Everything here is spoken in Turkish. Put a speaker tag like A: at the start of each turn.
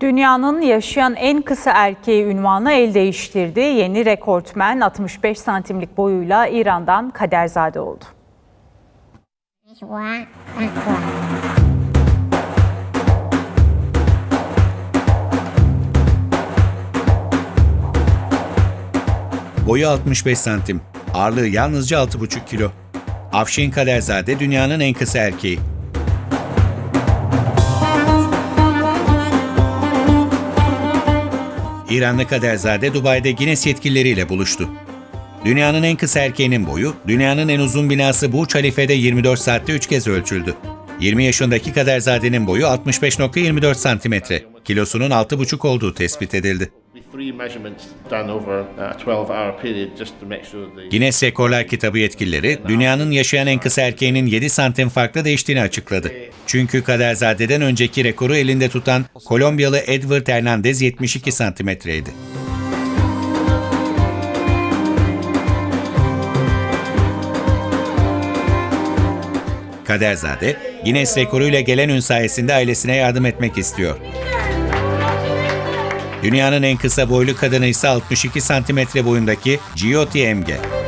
A: Dünyanın yaşayan en kısa erkeği ünvanı el değiştirdi. Yeni rekortmen 65 santimlik boyuyla İran'dan Kaderzade oldu.
B: Boyu 65 santim. Ağırlığı yalnızca 6,5 kilo. Afşin Kaderzade dünyanın en kısa erkeği. İranlı Kaderzade Dubai'de Guinness yetkilileriyle buluştu. Dünyanın en kısa erkeğinin boyu, dünyanın en uzun binası Burj Halife'de 24 saatte 3 kez ölçüldü. 20 yaşındaki Kaderzade'nin boyu 65.24 santimetre, kilosunun 6,5 olduğu tespit edildi.
C: With three measurements done over a 12-hour period just to make sure the
B: Guinness Rekorlar Kitabı yetkilileri, dünyanın yaşayan en kısa erkeğinin 7 santim farklı değiştiğini açıkladı. Çünkü Kaderzade'den önceki rekoru elinde tutan Kolombiyalı Edward Hernandez 72 santimetreydi. Kaderzade, Guinness rekoruyla gelen ün sayesinde ailesine yardım etmek istiyor. Dünyanın en kısa boylu kadını ise 62 santimetre boyundaki Giotti Emge.